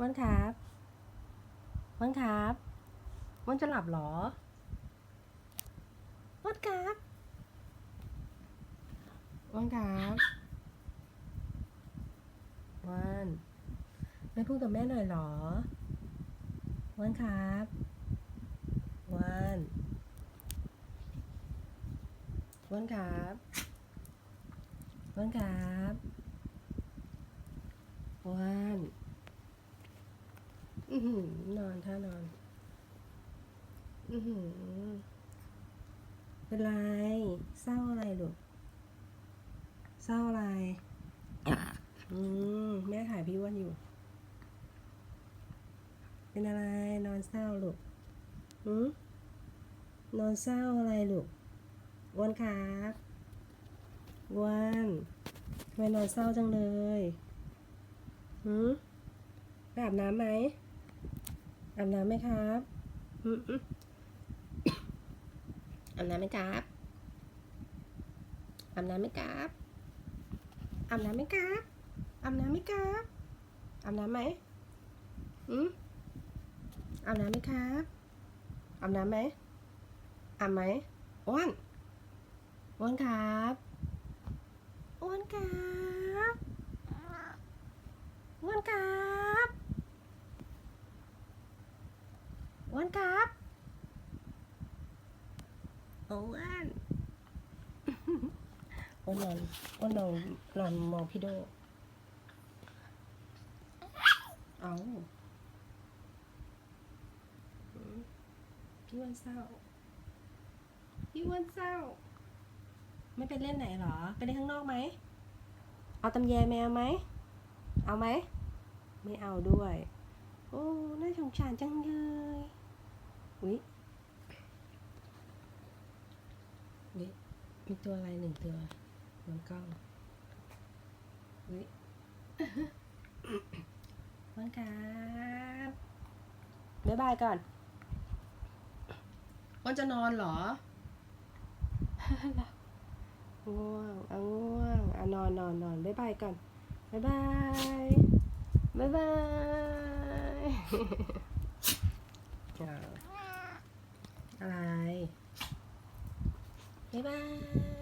ว่านครับว่านครับว่านจะหลับเหรอว่านครับว่านครับว่านไม่พูดกับแม่หน่อยเหรอว่านครับว่านว่านครับว่านครับว่าน อือนอนท่านอน อือหือเป็นไร เศร้าอะไรลูก เศร้าอะไร อืมแม่ถ่ายพี่อ้วันอยู่ เป็นอะไรนอนเศร้าลูกหืมนอนเศร้าอะไรลูกอ้วนครับอ้วนทำไมนอนเศร้าจังเลยหืมไปอาบน้ำไหม อาบน้ำไหมครับอืมอืมอาบน้ำไหมครับอาบน้ำไหมครับอาบน้ำไหมครับอาบน้ำไหมครับอาบน้ำไหมอืมอาบน้ำไหมครับอาบน้ำไหมอาบไหมอ้วนอ้วนครับอ้วนครับอ้วนครับ อ้วนครับโอ้อ้วนอ้วนนอนอ้วนนอนนอนมองพี่โดเอาพี่อ้วนเศร้า พี่อ้วนเศร้า ไม่ไปเล่นไหนหรอ ไปเล่นข้างนอกไหม เอาตำแยแมวไหม เอาไหม ไม่เอาด้วย โอ้ น่าสงสารจังเลย อุ๊ย นี่มีตัวอะไรหนึ่งตัวบนกล้องอุ๊ยวันครับบ๊ายบายก่อนวันจะนอนเหรอง่วงเอาง่วงอะนอนนอนนอนบ๊ายบายก่อนบ๊ายบายบ๊ายบายอ่าอะไร บ๊ายบาย